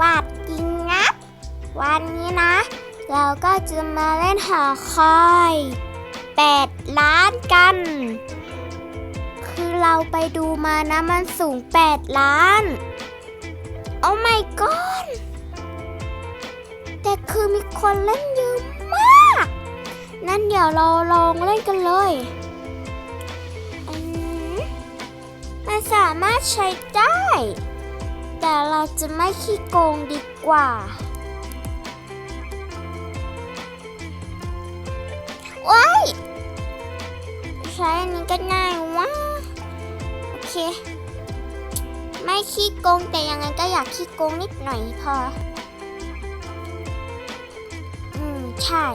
วาดจริงนะวันนี้นะ เราก็จะมาเล่นหอคอย8ล้านกัน คือเราไปดูมานะมันสูง 8 ล้าน โอ้ my god แต่คือมีคนเล่นเยอะมาก นั่นเดี๋ยวเราลองเล่นกันเลยมันสามารถใช้ได้ แต่เราจะไม่ขี้โกงดีกว่า ว้าย ใช้อันนี้ก็ง่ายวะโอเค ไม่ขี้โกงแต่ยังไงก็อยากขี้โกงนิดหน่อยพอ อืม ใช่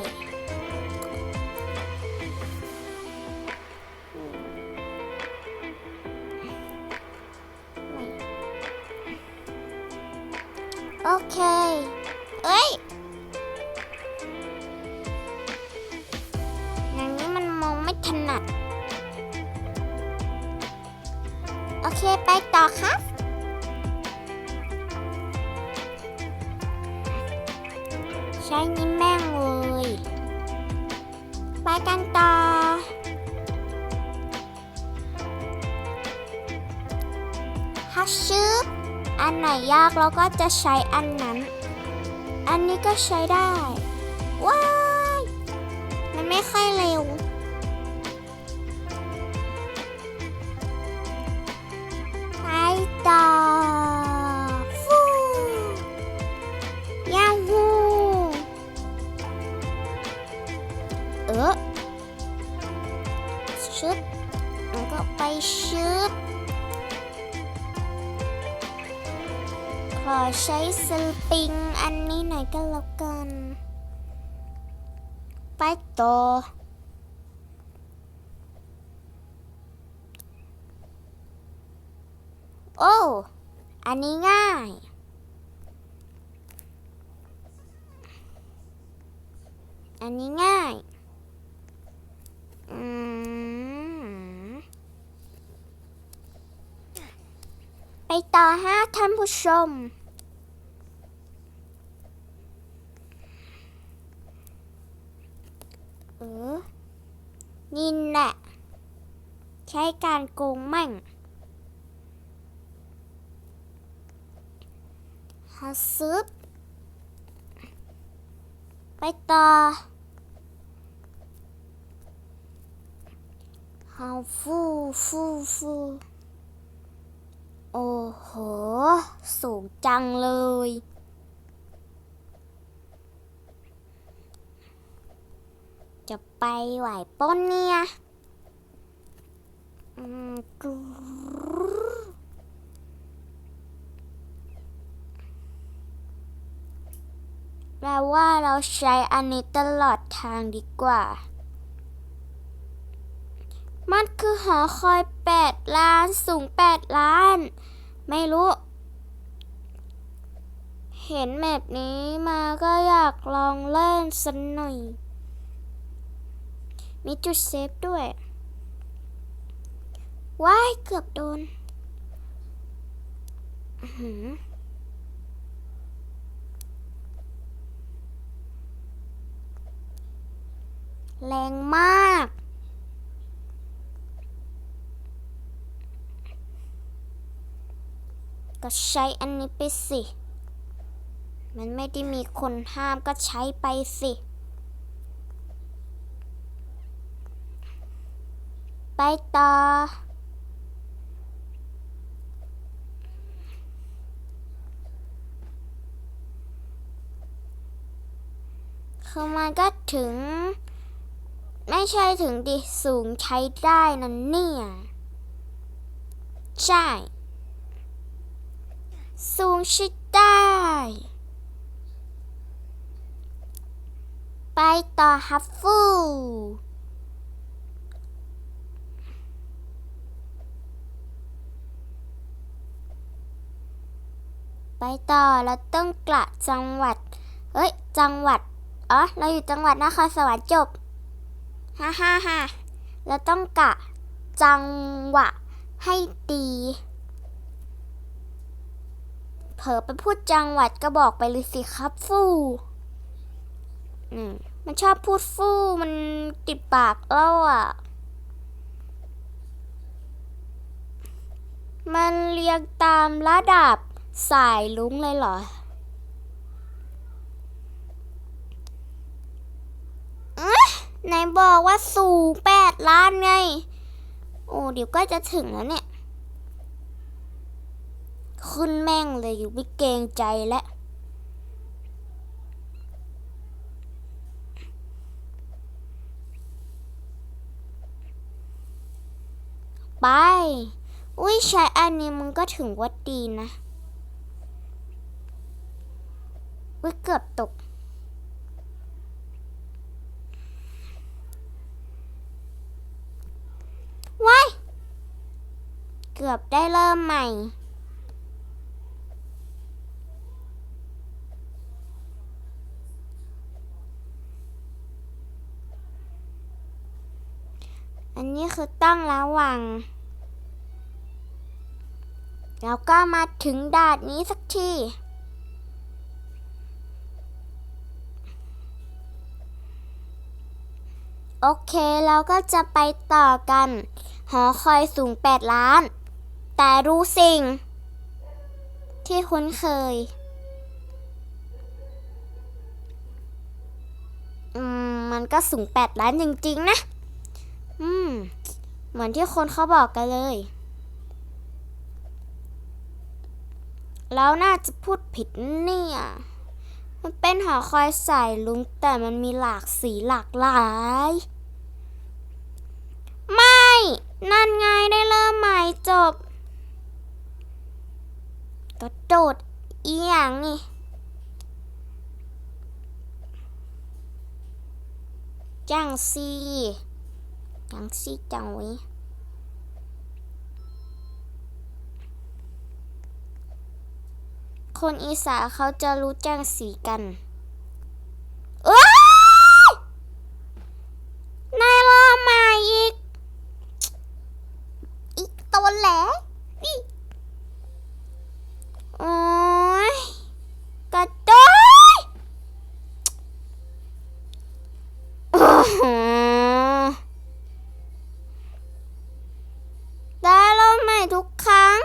เค เอ้ย อย่างนี้มันมองไม่ถนัด โอเคไปต่อครับ ใช้นิ้มแม่งเลย ไปกันต่อฮัชชืบ อันไหนยากเราก็จะใช้อันนั้น อันนี้ก็ใช้ได้ ว้าย มันไม่ค่อยเร็ว ก็แล้วกัน ไปต่อโอ้ อันนี้ง่าย อันนี้ง่าย อืม ไปต่อฮะท่านผู้ชม เออ นี่แหละ ใช้การโกงมั่งหาซึบไปต่อหาฟูฟูฟูโอ้โห สูงจังเลย จะไปไหวป้นเนี่ยอืมกรูแปลว่าเราใช้อันนี้ตลอดทางดีกว่า มันคือหอคอย 8 ล้าน สูง 8 ล้าน ไม่รู้ เห็นแบบนี้มาก็อยากลองเล่นสักหน่อย มีจุดเซฟด้วย ว้าย เกือบโดนแรงมาก ก็ใช้อันนี้ไปสิ มันไม่ได้มีคนห้ามก็ใช้ไปสิ ไปต่อ คือมันก็ถึง ไม่ใช่ถึงดิสูงใช้ได้นั่นเนี่ย ใช่ สูงใช้ได้ ไปต่อฮัฟฟู ไปต่อเราต้องกละจังหวัด เอ้ย จังหวัด อ๋อ เราอยู่จังหวัดนครสวรรค์จบฮ่าฮ่าฮ่าเราต้องกะจังหวะให้ดีเผลอไปพูดจังหวัดก็บอกไปเลยสิครับฟู่มันชอบพูดฟู่มันติดปากเล่าอะ มันเรียงตามระดับ สายลุงเลยเหรอเอ๊ะไหนบอกว่าสูงแปดล้านไง โอ้ เดี๋ยวก็จะถึงแล้วเนี่ย ขึ้นแม่งเลยอยู่ไม่เกรงใจแล้วไป อุ้ยใช้อันนี้มึงก็ถึงวัดดีนะ อุ้ยเกือบตก ว้ายเกือบได้เริ่มใหม่ อันนี้คือตั้งระวัง แล้วก็มาถึงดานนี้สักที โอเคเราก็จะไปต่อกัน หอคอยสูง 8 ล้าน แต่รู้สิ่ง ที่คุ้นเคย อืม มันก็สูง 8 ล้านจริง ๆ นะ อืม เหมือนที่คนเขาบอกกันเลยแล้วน่าจะพูดผิดเนี่ย มันเป็นหอคอยสายลุงแต่มันมีหลากสีหลากหลาย นั่นไงได้เริ่มใหม่จบกระโดดอีหยังนี่จังซีจังซีจังว้ยคนอีสานเขาจะรู้จ้งสีกัน เอ้ยนายรอมาอีก อีกตัวแหลนี่โอ้ยกระโดดอื้อหือได้แล้วใหม่ทุกครั้ง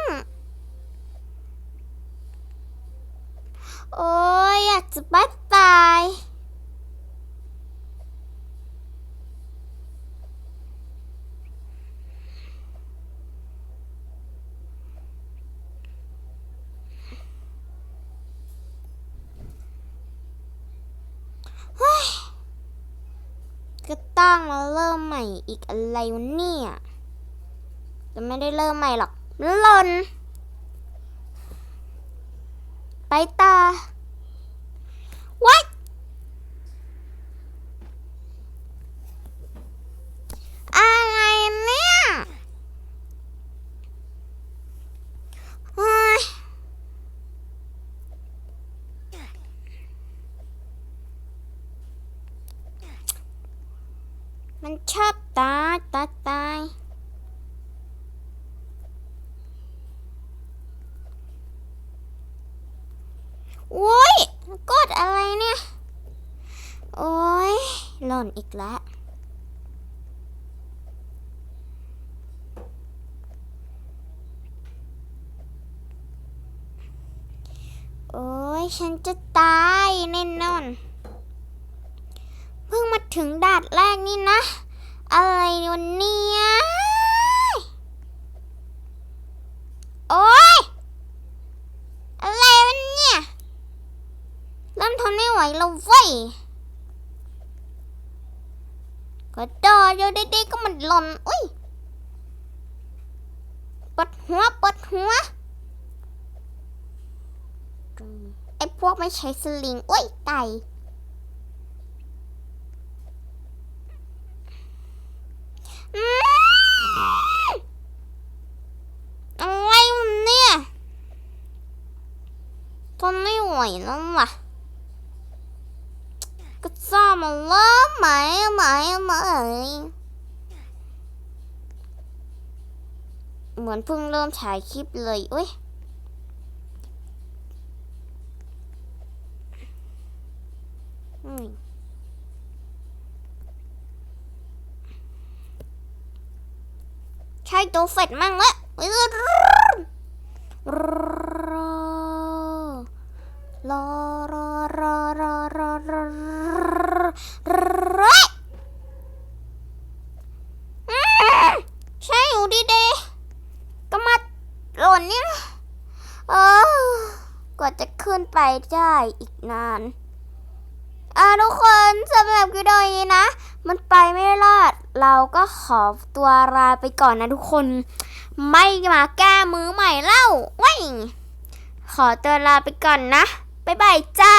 โอ้ย อยากจะบายเฮ้ยก็ตั้งมาเริ่มใหม่อีกอะไรวะเนี่ย จะไม่ได้เริ่มใหม่หรอกหล่นไปต่อ วัดอะไรเนี่ยเฮ้ยมันชอบตายตายตาย โอ้ยกดอะไรเนี่ย โอ้ยหล่ นอีกแล้ว โอ้ยฉันจะตายแน่นอน เพิ่งมาถึงดาดแรกนี่นะ อะไรวันนี้โอ้ยอะไรวะเนี่ยเริ่มทนไม่ไหวแล้วเว้ย ก็โดดอยู่ดีๆก็มันหล่นอุ้ยปวดหัวปวดหัว ไอ้พวกไม่ใช้สลิงอุ้ยไก่อืมอะไรมันเนี่ยทนไม่ไหวแล้วว่ะ ก็ซ่อมาแล้วไหมไหมไหมเหมือนเพิ่งเริ่มถ่ายคลิปเลยเว้ยใช่ตัวเฟดมั่งเละรอ รออืมใช่อยู่ดีๆก็มาหล่นนี่เออกว่าจะขึ้นไปได้อีกนาน อ่าทุกคนสำหรับวิดีโอนี้นะ มันไปไม่รอด เราก็ขอตัวลาไปก่อนนะทุกคน ไม่มาแก้มือใหม่เล่าว้ยขอตัวลาไปก่อนนะ บ๊ายบายจ้า